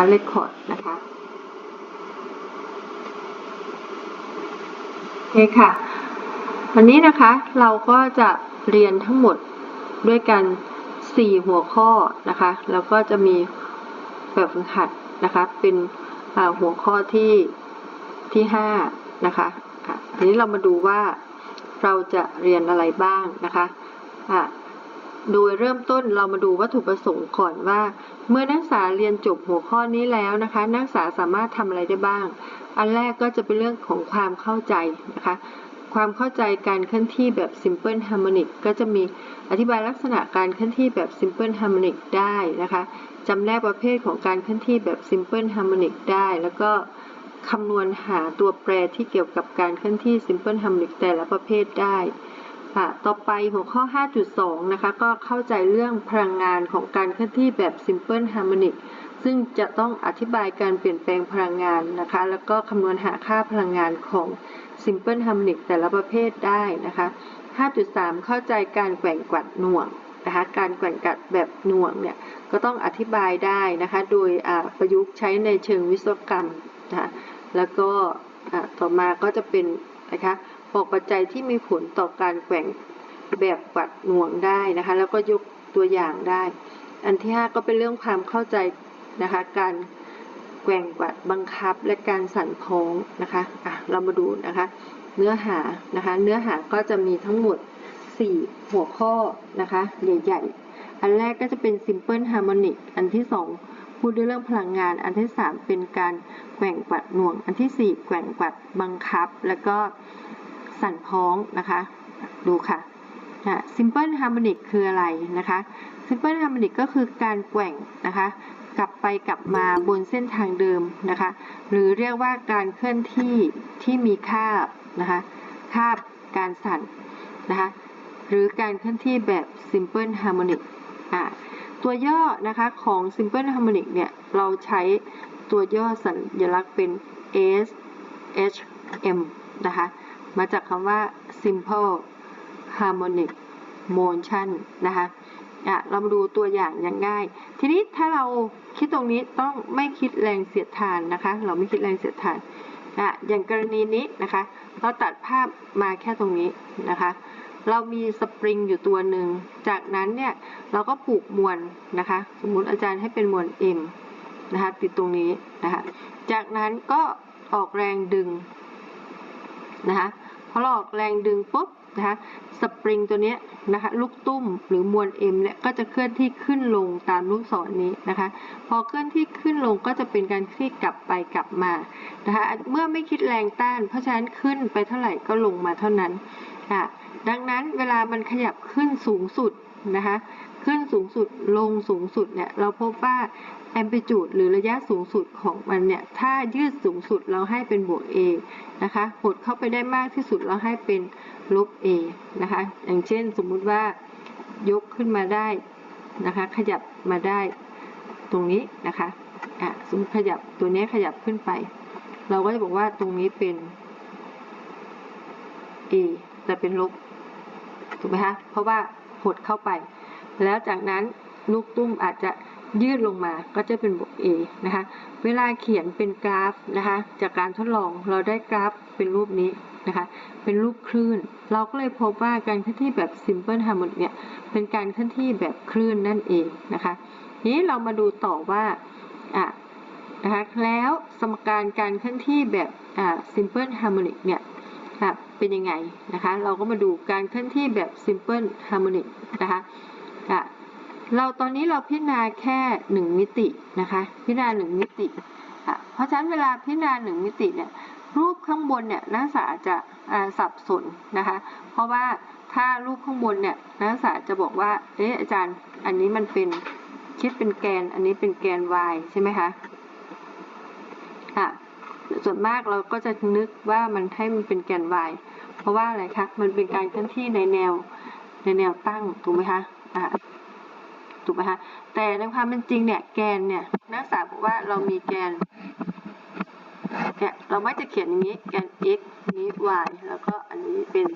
นะคะเรคคอร์ดนะคะ โอเคค่ะ วันนี้นะคะเราก็จะเรียนทั้งหมดด้วยกัน 4 หัวข้อนะคะ แล้วก็จะมีแบบฝึกหัดนะคะ เป็นหัวข้อที่ที่ 5 นะคะอะทีนี้เรามาดูว่าเราจะเรียนอะไรบ้างนะคะอะ โดยเริ่มต้นเรามาดูวัตถุประสงค์ก่อนว่า เมื่อนักศึกษาเรียนจบหัวข้อนี้แล้วนะคะ นักศึกษาสามารถทำอะไรได้บ้าง อันแรกก็จะเป็นเรื่องของความเข้าใจนะคะ ความเข้าใจการเคลื่อนที่แบบ simple harmonic ก็จะมีอธิบายลักษณะการเคลื่อนที่แบบ simple harmonic ได้นะคะจำแนกประเภทของการเคลื่อนที่แบบ simple harmonic ได้ แล้วก็คำนวณหาตัวแปรที่เกี่ยวกับการเคลื่อนที่ simple harmonic แต่ละประเภทได้ ค่ะ ต่อไปหัวข้อ 5.2 นะคะ ก็เข้าใจเรื่องพลังงานของการเคลื่อนที่แบบ simple harmonic ซึ่งจะต้องอธิบายการเปลี่ยนแปลงพลังงานนะคะ แล้วก็คำนวณหาค่าพลังงานของ simple harmonic แต่ละประเภทได้นะคะ 5.3 เข้าใจการแกว่งกวัดหน่วงนะคะ การแกว่งกัดแบบหน่วงเนี่ย ก็ต้องอธิบายได้นะคะ โดยประยุกต์ใช้ในเชิงวิศวกรรมนะคะ แล้วก็ต่อมาก็จะเป็นนะคะ บอกปัจจัยที่มีผลต่อการแกว่งแบบกัดหน่วงได้นะคะ แล้วก็ยกตัวอย่างได้ อันที่ 5 ก็เป็นเรื่องความเข้าใจนะคะ การแกว่งกัดบังคับและการสั่นคล้องนะคะอะเรามาดูนะคะ เนื้อหานะคะ เนื้อหาก็จะมีทั้งหมด 4 หัวข้อนะคะ ใหญ่ ๆ อันแรกก็จะเป็น simple harmonic อันที่ 2 พูดเรื่องพลังงาน อันที่ 3 เป็นการแกว่งกัดหน่วง อันที่ 4 แกว่งกัดบังคับ แล้วก็ สั่นคล้องนะคะ ดูค่ะ simple harmonic คืออะไรนะคะ simple harmonic ก็คือการแกว่งนะคะ กลับไปกลับมาบนเส้นทางเดิมนะคะ หรือเรียกว่าการเคลื่อนที่ที่มีคาบนะคะคาบการสั่นนะคะ หรือการเคลื่อนที่แบบ simple harmonic อ่าตัวย่อนะคะของ simple harmonic เนี่ยเราใช้ตัวย่อสัญลักษณ์เป็น S H M นะคะ มาจากคำว่า simple harmonic motion นะคะอะเรามาดูตัวอย่างอย่างง่าย ทีนี้ถ้าเราคิดตรงนี้ต้องไม่คิดแรงเสียดทานนะคะ เราไม่คิดแรงเสียดทานอะอย่างกรณีนี้นะคะ เราตัดภาพมาแค่ตรงนี้นะคะ เรามีสปริงอยู่ตัวหนึ่ง จากนั้นเนี่ยเราก็ผูกมวลนะคะ สมมุติอาจารย์ให้เป็นมวล M นะคะติดตรงนี้นะคะ จากนั้นก็ออกแรงดึงนะคะ พอเราออกแรงดึงปุ๊บนะคะสปริงตัวนี้นะคะลูกตุ้มหรือมวล M เนี่ยก็จะเคลื่อนที่ขึ้นลงตามลูกศรนนี้นะคะ พอเคลื่อนที่ขึ้นลงก็จะเป็นการคลี่กลับไปกลับมานะคะเมื่อไม่คิดแรงต้าน เพราะฉะนั้นขึ้นไปเท่าไหร่ก็ลงมาเท่านั้นค่ะดังนั้นเวลามันขยับขึ้นสูงสุดนะคะขึ้นสูงสุดลงสูงสุดเนี่ยเราพบว่า แอมพลิจูดหรือระยะสูงสุดของมันเนี่ย ถ้ายืดสูงสุดเราให้เป็นบวก a นะคะ หดเข้าไปได้มากที่สุดเราให้เป็นลบ a นะคะ อย่างเช่นสมมุติว่ายกขึ้นมาได้นะคะ ขยับมาได้ตรงนี้นะคะ อะ สมมติขยับตัวนี้ขยับขึ้นไป เราก็จะบอกว่าตรงนี้เป็น a แต่เป็นลบ ถูกไหมคะ เพราะว่าหดเข้าไป แล้วจากนั้นลูกตุ้มอาจจะ ยืดลงมาก็จะเป็นบวก a นะคะ เวลาเขียนเป็นกราฟนะคะ จากการทดลองเราได้กราฟเป็นรูปนี้นะคะ เป็นรูปคลื่น เราก็เลยพบว่าการเคลื่อนที่แบบ simple harmonic เนี่ย เป็นการเคลื่อนที่แบบคลื่นนั่นเองนะคะทีนี้เรามาดูต่อว่าอะนะคะ แล้วสมการการเคลื่อนที่แบบอ่า simple harmonic เนี่ยเป็นยังไงนะคะ เราก็มาดูการเคลื่อนที่แบบ simple harmonic นะคะะ เราตอนนี้เราพิจารณาแค่หนึ่งมิตินะคะ พิจารณาหนึ่งมิติเพราะฉะนั้นเวลาพิจารณาหนึ่งมิติเนี่ยรูปข้างบนเนี่ยนักศึกษาจะสับสนนะคะ เพราะว่าถ้ารูปข้างบนเนี่ยนักศึกษาจะบอกว่าเอ๊ะอาจารย์อันนี้มันเป็นคิดเป็นแกน อันนี้เป็นแกน y ใช่ไหมคะอะส่วนมากเราก็จะนึกว่ามันให้มันเป็นแกน y เพราะว่าอะไรคะมันเป็นการเคลื่อนที่ในแนวในแนวตั้งถูกไหมคะอะ ถูกไหมคะแต่ในความเป็นจริงเนี่ยแกนเนี่ยนักศึกษาบอกว่าเรามีแกนเนี่ยเราไม่จะเขียนอย่างนี้แกน x นี้ y แล้วก็อันนี้เป็น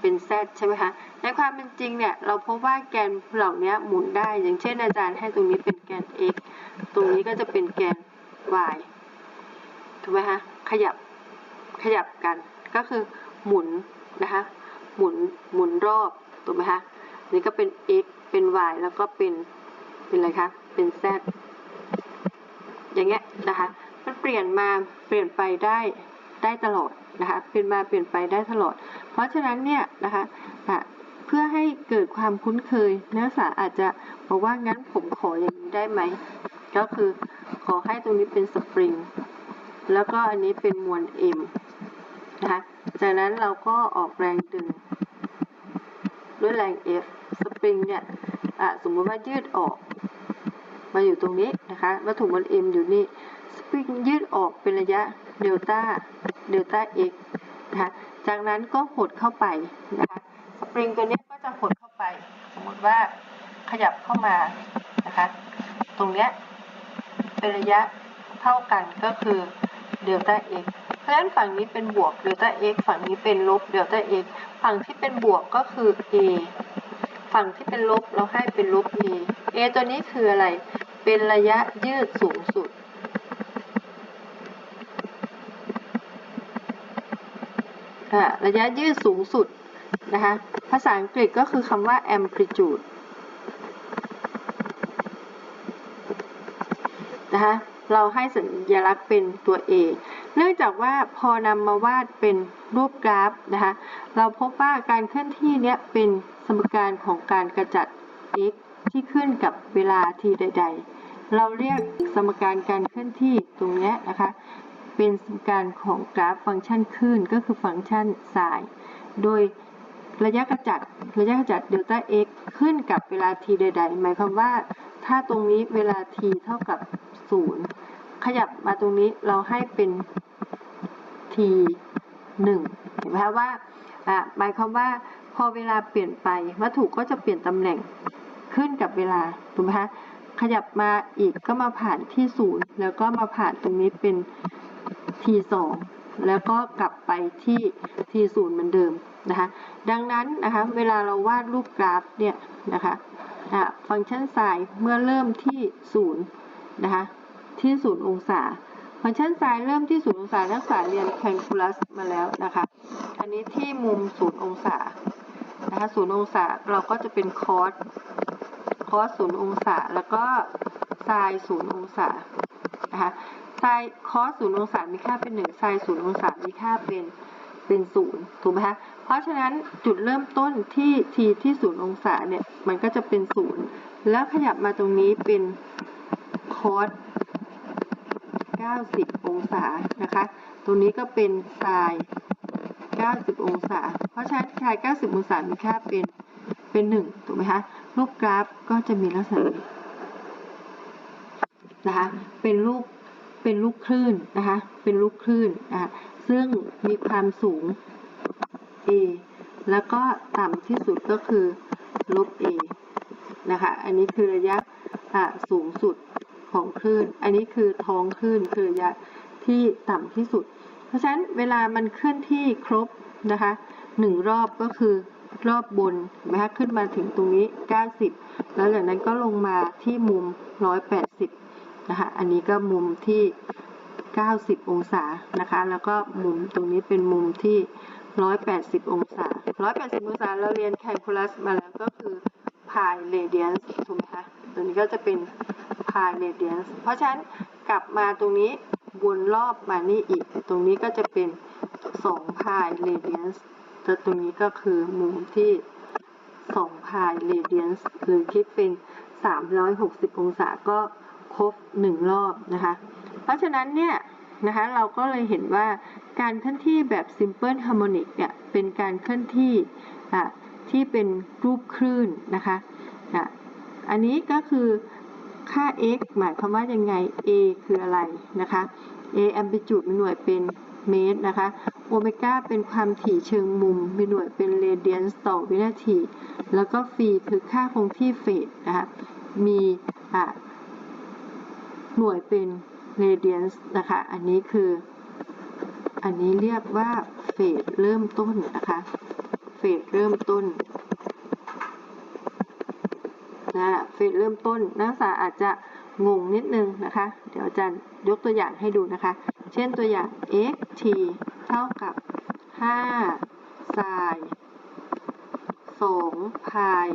เป็น z ใช่ไหมคะในความเป็นจริงเนี่ยเราพบว่าแกนเหล่านี้หมุนได้ อย่างเช่นอาจารย์ให้ตรงนี้เป็นแกน x ตรงนี้ก็จะเป็นแกน y ถูกไหมคะขยับขยับกันก็คือหมุนนะคะหมุนหมุนรอบถูกไหมคะ นี่ก็เป็น x เป็น y แล้วก็เป็น เป็นอะไรคะ เป็น z อย่างเงี้ยนะคะ มันเปลี่ยนมาเปลี่ยนไปได้ได้ตลอดนะคะ เปลี่ยนมาเปลี่ยนไปได้ตลอด เพราะฉะนั้นเนี่ยนะคะอะเพื่อให้เกิดความคุ้นเคยนักศึกษาอาจจะบอกว่างั้นผมขออย่างนี้ได้ไหม ก็คือขอให้ตรงนี้เป็นสปริง แล้วก็อันนี้เป็นมวล M นะคะ จากนั้นเราก็ออกแรงดึง ด้วยแรง F สปริงเนี่ยสมมติว่ายืดออก มาอยู่ตรงนี้นะคะวัตถุมวล M อยู่นี่ สปริงยืดออกเป็นระยะเดลต้าเดลต้า x นะคะจากนั้นก็หดเข้าไปนะคะสปริงตัวนี้ก็จะหดเข้าไป สมมติว่าขยับเข้ามานะคะ ตรงเนี้ยเป็นระยะเท่ากันก็คือ เดลต้า x เพราะฉะนั้นฝั่งนี้เป็นบวกเดลต้า x ฝั่งนี้เป็นลบเดลต้า x ฝั่งที่เป็นบวกก็คือ a ฝั่งที่เป็นลบเราให้เป็นลบ a a ตัวนี้คืออะไร เป็นระยะยืดสูงสุด ระยะยืดสูงสุดนะคะ ภาษาอังกฤษก็คือคำว่า amplitude นะคะ เราให้สัญลักษณ์เป็นตัว A เนื่องจากว่าพอนำมาวาดเป็นรูปกราฟนะคะ เราพบว่าการเคลื่อนที่เนี้ยเป็นสมการของการกระจัด x ที่ขึ้นกับเวลาทีใด ๆ เราเรียกสมการการเคลื่อนที่ตรงเนี้ยนะคะ เป็นสมการของกราฟฟังก์ชันคลื่นก็คือฟังก์ชันไซน์โดยระยะกระจัดระยะกระจัดเดลต้า x ขึ้นกับเวลา t ใด ๆ หมายความว่า ถ้าตรงนี้เวลา t เท่ากับ 0 ขยับมาตรงนี้เราให้เป็น t 1เห็นไหมคะว่าอ่าหมายความว่าพอเวลาเปลี่ยนไปวัตถุก็จะเปลี่ยนตำแหน่งขึ้นกับเวลาถูกไหมคะขยับมาอีกก็มาผ่านที่ 0 แล้วก็มาผ่านตรงนี้เป็น t2 แล้วก็กลับไปที่ t0 เหมือนเดิมนะคะดังนั้นนะคะเวลาเราวาดรูปกราฟเนี่ยนะคะอะฟังก์ชันไซน์เมื่อเริ่มที่ 0 นะคะที่0องศาฟังก์ชันไซน์เริ่มที่0องศานักศึกษาเรียนแคลคูลัสมาแล้วนะคะ อันนี้ที่มุม0องศานะคะ0องศาเราก็จะเป็นคอสคอส0องศา แล้วก็ไซน์0องศานะคะไซน์คอส0องศา มีค่าเป็น1ไซน์0องศา มีค่าเป็นเป็น0ถูกไหมคะเพราะฉะนั้นจุดเริ่มต้นที่ t ที่0องศาเนี่ยมันก็จะเป็น0แล้วขยับมาตรงนี้เป็น คอส90 องศานะคะ ตรงนี้ก็เป็นไซน์90 องศา เพราะฉะนั้นไซน์90 องศา มีค่าเป็น เป็น 1 ถูกไหมคะ รูปกราฟก็จะมีลักษณะนี้นะคะ เป็นรูป เป็นลูกคลื่นนะคะ เป็นลูกคลื่นนะคะซึ่งมีความสูง a แล้วก็ต่ำที่สุดก็คือลบ a นะคะ อันนี้คือระยะอะสูงสุด ของคลื่น อันนี้คือท้องคลื่นคือระยะที่ต่ำที่สุด เพราะฉะนั้นเวลามันเคลื่อนที่ครบนะคะหนึ่งรอบก็คือรอบบนนไหมคะขึ้นมาถึงตรงนี้ 90 แล้วจากนั้นก็ลงมาที่มุม 180 นะคะ อันนี้ก็มุมที่ 90 องศานะคะ แล้วก็มุมตรงนี้เป็นมุมที่ 180 องศา 180 องศาเราเรียนแคลคูลัสมาแล้วก็คือ pi radians ถูกไหมคะ ตัวนี้ก็จะเป็น pi radians เพราะฉะนั้นกลับมาตรงนี้วนรอบมานี่อีก ตรงนี้ก็จะเป็น2 pi radians แต่ตรงนี้ก็คือมุมที่2 pi radians หรือคิดเป็น 360 องศาก็ครบ 1 รอบนะคะ เพราะฉะนั้นเนี่ยนะคะเราก็เลยเห็นว่าการเคลื่อนที่แบบ simple harmonic เนี่ยเป็นการเคลื่อนที่อะที่เป็นรูปคลื่นนะคะอะอันนี้ก็คือ ค่า x หมายความว่ายังไง a คืออะไรนะคะ a amplitude มีหน่วยเป็นเมตรนะคะ โอเมก้าเป็นความถี่เชิงมุม มีหน่วยเป็นเรเดียนต่อวินาที แล้วก็ฟีคือค่าคงที่เฟสนะคะ มีอะหน่วยเป็น radians นะคะ อันนี้คือ อันนี้เรียกว่าเฟสเริ่มต้นนะคะ เฟสเริ่มต้น นะเฟสเริ่มต้นนักศึกษาอาจจะงงนิดนึงนะคะ เดี๋ยวอาจารย์ยกตัวอย่างให้ดูนะคะ เช่นตัวอย่าง x t เท่ากับ5 sin 2 pi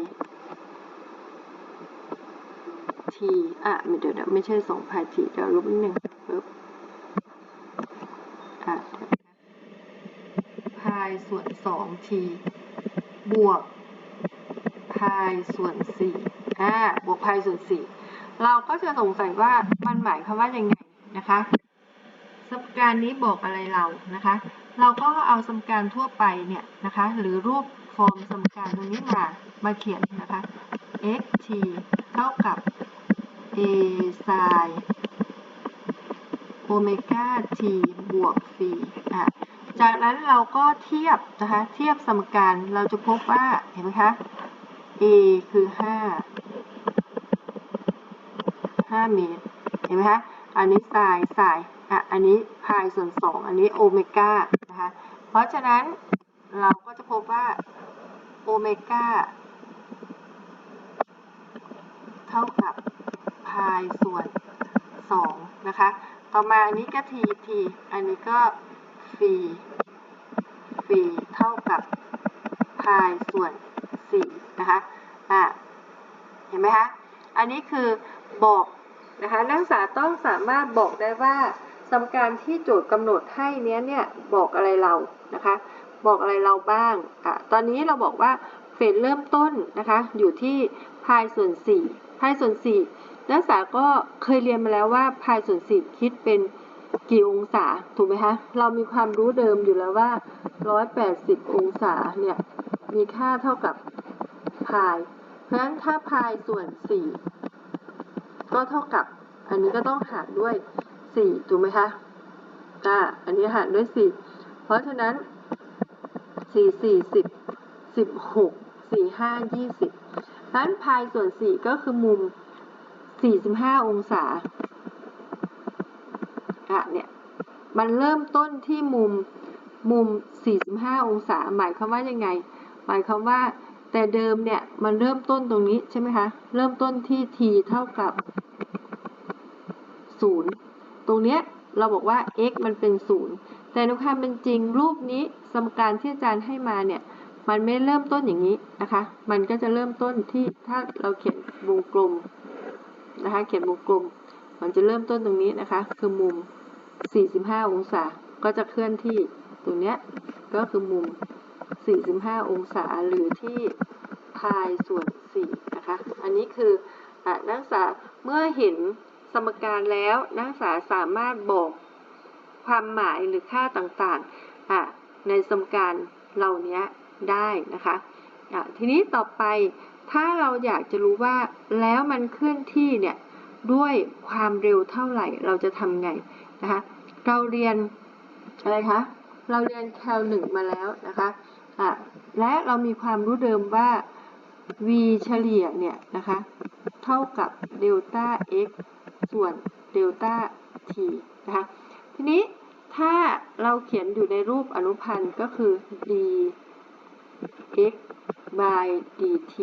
t อะไม่เดี๋ยวเดี๋ยวไม่ใช่ 2 pi t เดี๋ยวลบนิดนึงปึ๊บอะเดี๋ยวนะ pi ส่วน 2t บวก pi ส่วน 4 อ่าบวก pi ส่วน 4 เราก็จะสงสัยว่ามันหมายความว่ายังไงนะคะสมการนี้บอกอะไรเรานะคะ เราก็เอาสมการทั่วไปเนี่ยนะคะ หรือรูปฟอร์มสมการตรงนี้มามาเขียนนะคะ x t เท่ากับ a sin โอเมก้า t บวก phi อะจากนั้นเราก็เทียบนะคะ เทียบสมการเราจะพบว่าเห็นไหมคะ a คือ 5 5 เมตร เห็นไหมคะ อันนี้ไซน์ไซน์อะ อันนี้พายส่วน 2 อันนี้โอเมก้านะคะ เพราะฉะนั้นเราก็จะพบว่าโอเมก้าเท่ากับพายส่วน 2 นะคะ ต่อมาอันนี้ก็ทีที อันนี้ก็ฟีฟีเท่ากับพายส่วน 4 นะคะ อะ เห็นไหมคะ อันนี้คือบอก นะคะนักศึกษาต้องสามารถบอกได้ว่าสมการที่โจทย์กำหนดให้เนี้ยเนี่ยบอกอะไรเรานะคะ บอกอะไรเราบ้างอะตอนนี้เราบอกว่าเฟสเริ่มต้นนะคะ อยู่ที่พายส่วน4พายส่วน4นักศึกษาก็เคยเรียนมาแล้วว่าพายส่วน10คิดเป็นกี่องศาถูกไหมคะเรามีความรู้เดิมอยู่แล้วว่า 180 องศาเนี่ยมีค่าเท่ากับพาย เพราะฉะนั้นถ้าพายส่วน4 ก็เท่ากับ อันนี้ก็ต้องหารด้วย4ถูกไหมคะอ่าอันนี้หารด้วย 4 เพราะฉะนั้น 4 4 10 16 4 5 20นั้นพายส่วน 4 ก็คือมุม 45 องศาอะเนี่ย มันเริ่มต้นที่มุมมุม 45 องศา หมายความว่ายังไง หมายความว่า แต่เดิมเนี่ยมันเริ่มต้นตรงนี้ใช่ไหมคะ เริ่มต้นที่ t เท่ากับ 0 ตรงเนี้ยเราบอกว่า x มันเป็น 0 แต่ในความเป็นจริงรูปนี้สมการที่อาจารย์ให้มาเนี่ยมันไม่เริ่มต้นอย่างนี้นะคะ มันก็จะเริ่มต้นที่ถ้าเราเขียนวงกลมนะคะ เขียนวงกลม มันจะเริ่มต้นตรงนี้นะคะ คือมุม 45 องศา ก็จะเคลื่อนที่ตรงเนี้ยก็คือมุม 45 องศาหรือที่พายส่วน4นะคะ อันนี้คืออนักศึกษาเมื่อเห็นสมการแล้วนักศึกษาสามารถบอกความหมายหรือค่าต่างๆ ในสมการเหล่านี้ได้นะคะะทีนี้ต่อไปถ้าเราอยากจะรู้ว่าแล้วมันเคลื่อนที่เนี่ยด้วยความเร็วเท่าไหร่เราจะทำไงนะคะ เราเรียนอะไรคะ เราเรียนแคลหนึ่งมาแล้วนะคะะและเรามีความรู้เดิมว่า v เฉลี่ยเนี่ยนะคะเท่ากับเดลต้า x ส่วนเดลต้า t นะคะทีนี้ถ้าเราเขียนอยู่ในรูปอนุพันธ์ก็คือ d x by dt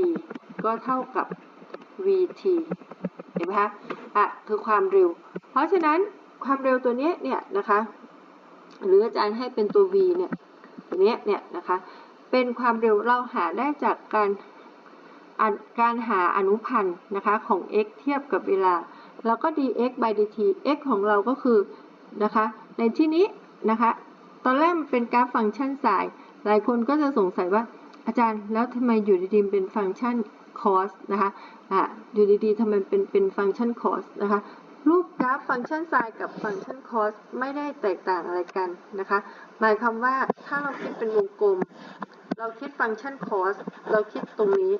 ก็เท่ากับ vt เห็นไหมคะอะคือความเร็ว เพราะฉะนั้นความเร็วตัวนี้เนี่ยนะคะ หรืออาจารย์ให้เป็นตัว v เนี่ยตัวนี้เนี่ยนะคะ เป็นความเร็วเราหาได้จากการการหาอนุพันธ์นะคะของ x เทียบกับเวลา แล้วก็ dx by dt x ของเราก็คือนะคะในที่นี้นะคะตอนแรกมันเป็นกราฟฟังก์ชันสาย หลายคนก็จะสงสัยว่าอาจารย์แล้วทำไมอยู่ดีๆเป็นฟังก์ชัน cos นะคะอะอยู่ดีๆทำไมเป็นเป็นฟังก์ชัน cos นะคะรูปกราฟฟังก์ชันไซน์กับฟังก์ชัน cos ไม่ได้แตกต่างอะไรกันนะคะ หมายความว่าถ้าเราคิดเป็นวงกลม เราคิดฟังก์ชัน cos เราคิดตรงนี้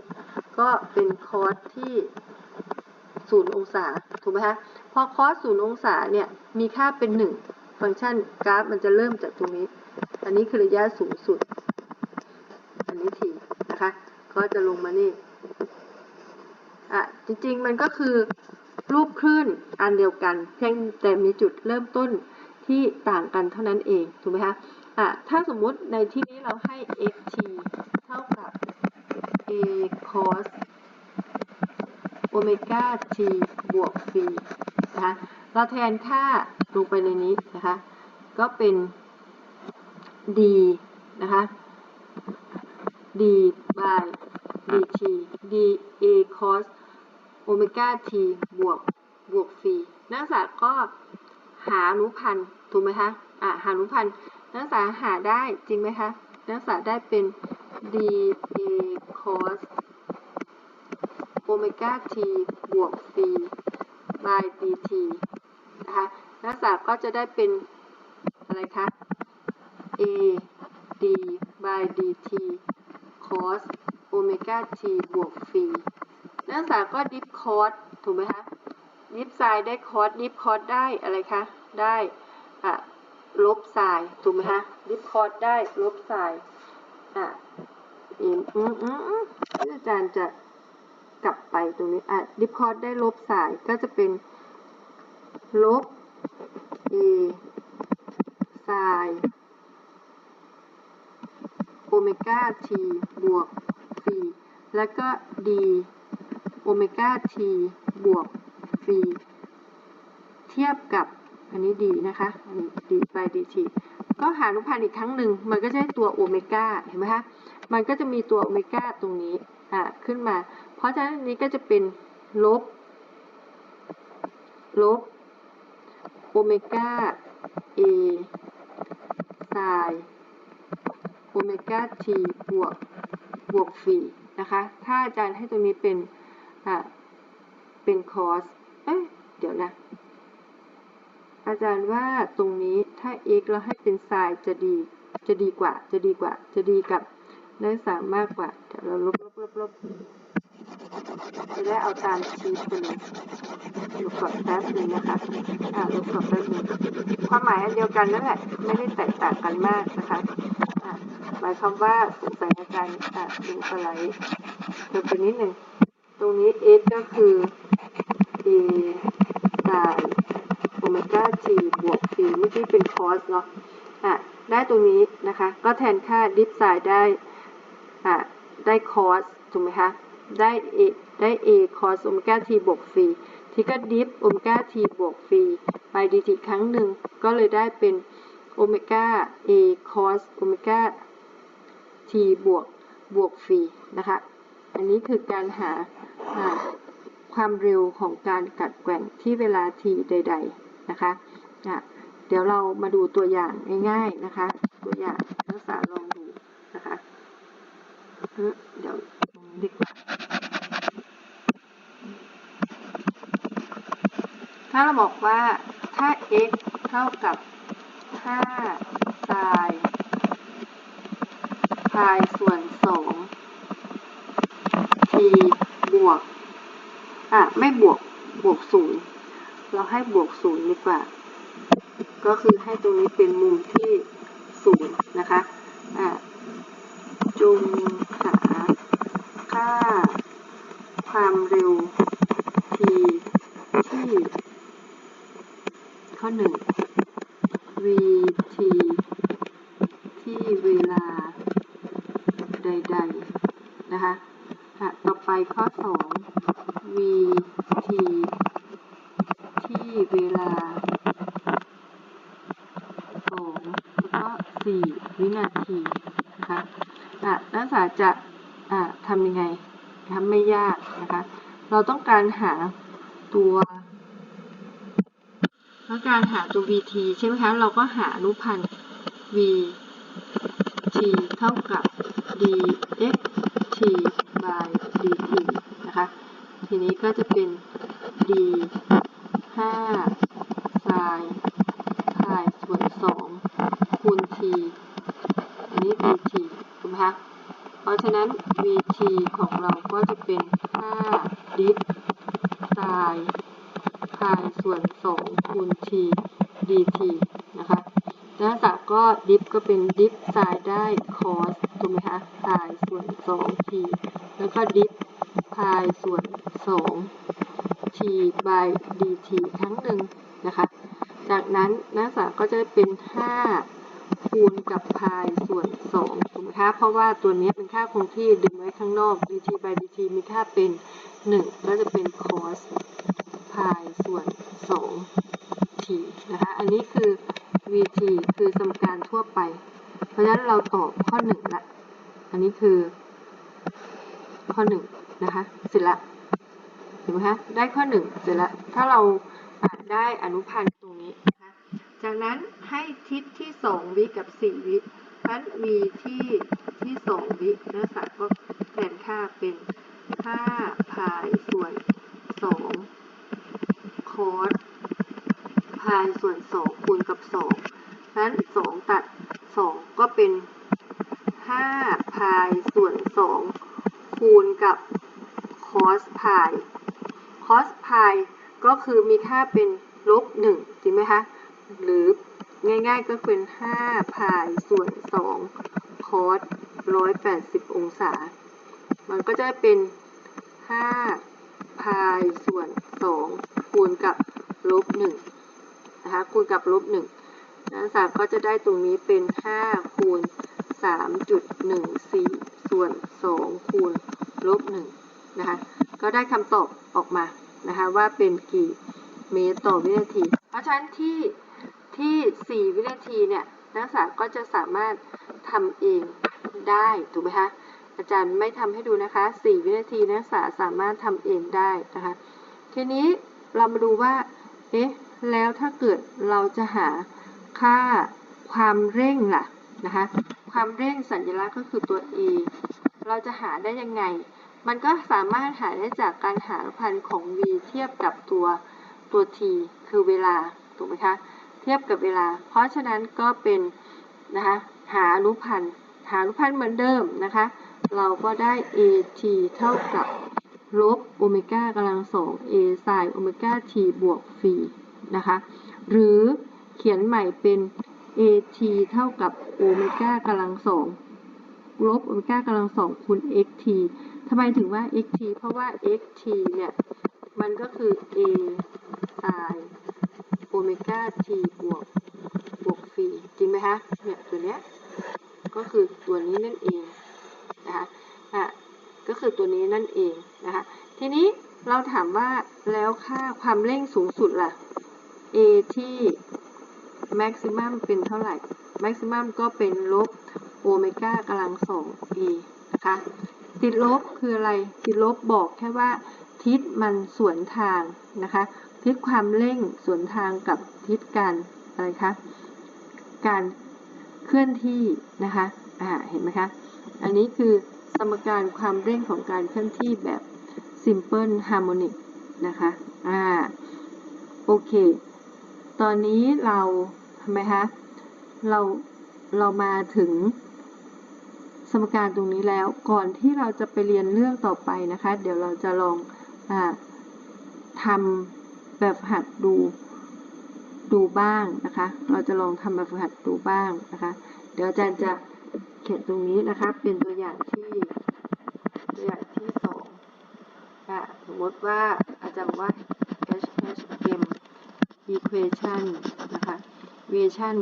ก็เป็น cos ที่0องศาถูกไหมคะพอ cos 0องศาเนี่ยมีค่าเป็น1ฟังก์ชันกราฟมันจะเริ่มจากตรงนี้ อันนี้คือระยะสูงสุด อันนี้ทีนะคะก็จะลงมานี่อะจริงๆมันก็คือรูปคลื่นอันเดียวกัน เพียงแต่มีจุดเริ่มต้นที่ต่างกันเท่านั้นเองถูกไหมคะ อะถ้าสมมุติในที่นี้เราให้ xt เท่ากับ a cos โอเมก้า t บวก c นะคะเราแทนค่าลงไปในนี้นะคะ ก็เป็น d นะคะ d by dt d a cos โอเมก้า t บวกบวก phi นักศึกษาก็หาอนุพันธ์ถูกไหมคะ อ่าหาอนุพันธ์ นักศึกษาหาได้จริงไหมคะ นักศึกษาได้เป็น d a cos โอเมก้า t บวก phi by dt นะคะ นักศึกษาก็จะได้เป็นอะไรคะ a d by dt cos โอเมก้า t บวก phi นักศึกษาก็ดิฟคอสถูกไหมคะ ดิฟไซน์ได้คอสดิฟคอสได้อะไรคะ ได้อะ ลบไซน์ถูกไหมคะดิฟคอร์สได้ลบไซน์อะเอ็มอืมอืมอืมอาจารย์จะกลับไปตรงนี้อะดิฟคอสได้ลบไซน์ก็จะเป็นลบ a ไซน์โอเมก้า t บวก phi แล้วก็ d โอเมก้า t บวก phi เทียบกับ อันนี้ดีนะคะ อันนี้ d by dt ก็หาอนุพันธ์อีกครั้งหนึ่ง มันก็จะได้ตัวโอเมก้า เห็นไหมคะ มันก็จะมีตัวโอเมก้าตรงนี้ อ่า ขึ้นมา เพราะฉะนั้นนี้ก็จะเป็นลบ ลบโอเมก้า a ไซน์โอเมก้า t บวก บวก phi นะคะ ถ้าอาจารย์ให้ตรงนี้เป็น อ่า เป็น cos เอ้ย เดี๋ยวนะ อาจารย์ว่าตรงนี้ถ้า x เราให้เป็น sin จะดีจะดีกว่าจะดีกว่าจะดีกับนักศึกษามากกว่าเดี๋ยวเราลบลบลบลบจะได้เอาตามชีทไปเลยลบก่อนแป๊บหนึงนะคะอ่าลบก่อนแป๊บหนึงความหมายอันเดียวกันนั่นแหละไม่ได้แตกต่างกันมากนะคะอ่าหมายความว่าสงสัยอาจารย์อ่าดูสไลด์เพิ่มไปนิดหนึ่งตรงนี้ x ก็คือ a sin โอเมก้า t บวก phi เมื่อกี้เป็น cos เนาะอะได้ตรงนี้นะคะ ก็แทนค่า dip sin ได้อะได้ cos ถูกไหมคะได้ a ได้ a cos โอเมก้า t บวก phi ที่ก็ dip โอเมก้า t บวก phi ไป dt ครั้งหนึ่งก็เลยได้เป็นโอเมก้า a cos โอเมก้า t บวกบวก phi นะคะ อันนี้คือการหาอ่าความเร็วของการกัดแกว่งที่เวลา t ใด ๆ นะคะอะเดี๋ยวเรามาดูตัวอย่างง่ายๆนะคะ ตัวอย่างนักศึกษาลองดูนะคะเดี๋ยวตรงนี้ดีกว่าถ้าเราบอกว่าถ้า x เท่ากับ5 sin พายส่วน 2 t บวก อะ ไม่บวก บวกศูนย์ เราให้บวกศูนย์ดีกว่า ก็คือให้ตรงนี้เป็นมุมที่ศูนย์นะคะอะจงหาค่า ความเร็ว t ที่ ข้อหนึ่ง vt ที่เวลา ใด ๆ นะคะอะต่อไปข้อสอง vt ที่เวลาสองแล้วก็สี่วินาทีนะคะนักศึกษาจะะทำยังไงทำไม่ยากนะคะ เราต้องการหาตัวต้องการหาตัว vt ใช่ไหมคะ เราก็หาอนุพันธ์ vt เท่ากับ dxt by dt นะคะ ทีนี้ก็จะเป็น d 5 sin พายส่วน 2 คูณ t อันนี้ dt ถูกไหมคะเพราะฉะนั้น vt ของเราก็จะเป็น5ดิฟ sin พายส่วน2คูณ t dt นะคะนักศึกษาก็ดิฟก็เป็นดิฟ sin ได้ cos ถูกไหมคะพายส่วน 2t แล้วก็ดิฟพายส่วน 2 t by dt ครั้งหนึ่งนะคะ จากนั้นนักศึกษาก็จะเป็น 5 คูณกับพายส่วน2ถูกไหมคะ เพราะว่าตัวนี้เป็นค่าคงที่ดึงไว้ข้างนอก dt by dt มีค่าเป็น 1 ก็จะเป็น cos พายส่วน2 t นะคะ อันนี้คือ vt คือสมการทั่วไป เพราะฉะนั้นเราตอบข้อ1ละอันนี้คือ ข้อ1นะคะเสร็จละเห็นไหมคะ ได้ข้อ 1 เสร็จละถ้าเราได้อนุพันธ์ จากนั้นให้ทิศที่2วิกับ4วิดังนั้น v ที่ที่2วิเนักศึกษาก็แทนค่าเป็น5พายส่วน2คอสพายส่วน2คูณกับ2เพราะฉะนั้น2ตัด2ก็เป็น5พายส่วน2คูณกับคอสพายคอสพายก็คือมีค่าเป็นลบหนึ่งจริงไหมคะ หรือง่ายๆก็เป็น5พายส่วน2คอส180 องศา มันก็จะเป็น5พายส่วน2คูณกับลบ1นะคะคูณกับลบ1นักศึกษาก็จะได้ตรงนี้เป็น 5 คูณ 3.14 ส่วน 2 คูณลบ1นะคะก็ได้คำตอบออกมานะคะว่าเป็นกี่เมตรต่อวินาที เพราะฉะนั้นที่ ที่ 4 วินาทีเนี่ยนักศึกษาก็จะสามารถทำเองได้ถูกไหมคะอาจารย์ไม่ทำให้ดูนะคะ 4 วินาทีนักศึกษาสามารถทำเองได้นะคะ ทีนี้เรามาดูว่า เอ๊ะ แล้วถ้าเกิดเราจะหาค่าความเร่งล่ะนะคะ ความเร่งสัญลักษณ์ก็คือตัว a เราจะหาได้ยังไง มันก็สามารถหาได้จากการหาพันธ์ของ v เทียบกับตัวตัว t คือเวลา ถูกไหมคะ เทียบกับเวลา เพราะฉะนั้นก็เป็นนะคะหาอนุพันธ์หาอนุพันธ์เหมือนเดิมนะคะ เราก็ได้ at เท่ากับลบโอเมก้ากำลังสอง a ไซน์โอเมก้า t บวก phi นะคะ หรือเขียนใหม่เป็น at เท่ากับโอเมก้ากำลังสองลบโอเมก้ากำลังสองคูณ xt ทำไมถึงว่า xt เพราะว่า xt เนี่ย มันก็คือ a ไซน์ โอเมก้า t บวกบวก phi จริงไหมคะ เนี่ยตัวเนี้ยก็คือตัวนี้นั่นเองนะคะอะก็คือตัวนี้นั่นเองนะคะ ทีนี้เราถามว่าแล้วค่าความเร่งสูงสุดล่ะ a ที่ maximum เป็นเท่าไหร่ maximum ก็เป็นลบโอเมก้ากำลังสอง a นะคะ ติดลบคืออะไร ติดลบบอกแค่ว่า ทิศมันสวนทางนะคะ ทิศความเร่งสวนทางกับทิศการอะไรคะ การเคลื่อนที่นะคะ อ่า เห็นไหมคะ อันนี้คือสมการความเร่งของการเคลื่อนที่แบบ simple harmonic นะคะ อ่า โอเค ตอนนี้เราทำไมคะ เรา เรามาถึงสมการตรงนี้แล้ว ก่อนที่เราจะไปเรียนเรื่องต่อไปนะคะ เดี๋ยวเราจะลอง ทำแบบฝึกหัดดูดูบ้างนะคะ เราจะลองทำแบบฝึกหัดดูบ้างนะคะ เดี๋ยวอาจารย์จะเขียนตรงนี้นะคะ เป็นตัวอย่างที่ตัวอย่างที่สองค่ะสมมติว่าอาจารย์ว่า h h m equation นะคะ equation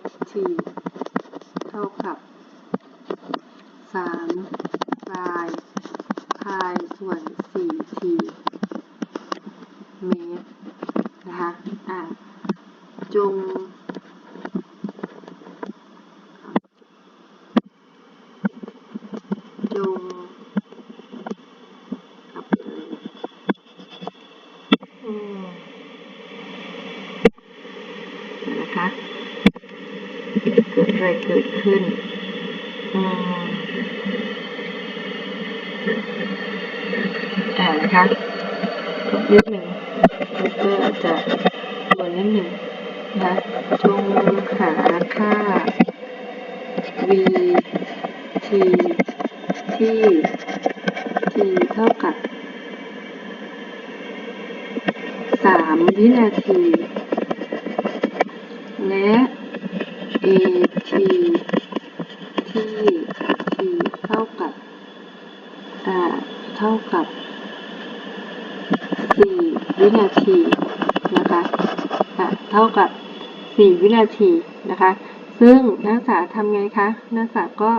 x t เท่ากับสามพายพายส่วนสี่ทีเมตรนะคะ อ่า จง จงกับอะไรอืมเดี๋ยวนะคะ เกิดอะไรเกิดขึ้น อืมอ่านะคะลบนิดหนึ่งแล้วก็อาจจะตัวนิดหนึ่งนะคะจงหาค่า v t ที่ t เท่ากับสามวินาที และ a t ที่ t เท่ากับอ่าเท่ากับสี่วินาทีนะคะอะเท่ากับสี่วินาทีนะคะ ซึ่งนักศึกษาทำไงคะ นักศึกษาก็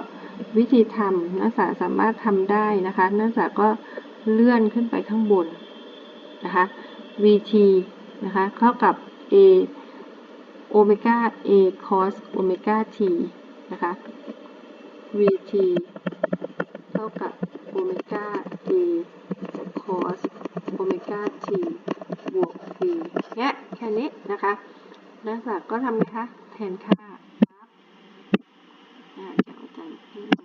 วิธีทำนักศึกษาสามารถทำได้นะคะ นักศึกษาก็เลื่อนขึ้นไปข้างบนนะคะ vt นะคะเท่ากับ a โอเมก้า a cos โอเมก้า t นะคะ vt เท่ากับโอเมก้า a cos โอเมก้า t บวก v เนี่ยแค่นี้นะคะ นักศึกษาก็ทำไงคะ แทนค่าครับอ่าเดี๋ยวอาจารย์ให้ดู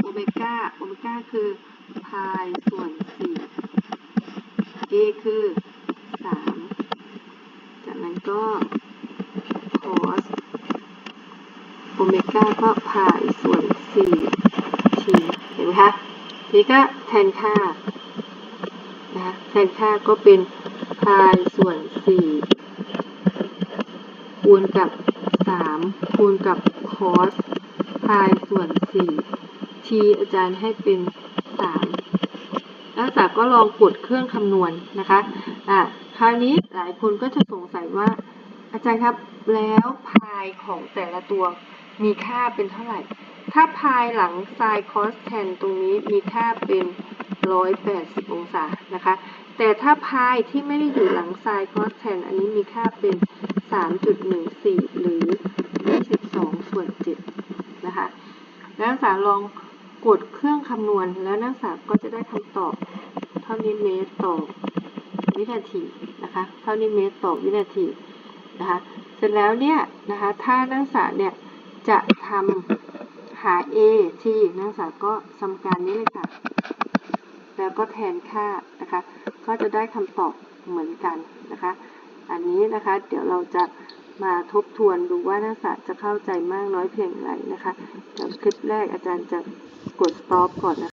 โอ เมก้า โอเมก้าคือพายส่วน4 a คือ 3 จากนั้นก็ cos โอเมก้าก็พายส่วน 4 t เห็นไหมคะ ทีนี้ก็แทนค่านะคะแทนค่าก็เป็นพายส่วน 4 คูณกับ 3 คูณกับ cos พายส่วน 4 t อาจารย์ให้เป็น 3 นักศึกษาก็ลองกดเครื่องคำนวณนะคะอะคราวนี้หลายคนก็จะสงสัยว่า อาจารย์ครับแล้วพายของแต่ละตัวมีค่าเป็นเท่าไหร่ ถ้าพายหลัง sin cos tan ตรงนี้มีค่าเป็น 180 องศานะคะ แต่ถ้าพายที่ไม่ได้อยู่หลัง sin cos tan อันนี้มีค่าเป็น 3.14 หรือ 22 ส่วน 7 นะคะ นักศึกษาลอง กดเครื่องคำนวณ แล้วนักศึกษาก็จะได้คำตอบเท่านี้เมตรต่อวินาทีนะคะเท่านี้เมตรต่อวินาทีนะคะเสร็จแล้วเนี่ยนะคะถ้านักศึกษาเนี่ยจะทำหา a t นักศึกษาก็ทำการนี้เลยค่ะแล้วก็แทนค่านะคะก็จะได้คำตอบเหมือนกันนะคะ อันนี้นะคะเดี๋ยวเราจะ มาทบทวนดูว่านักศึกษาจะเข้าใจมากน้อยเพียงไรนะคะคลิปแรกอาจารย์จะกด stop ก่อนนะ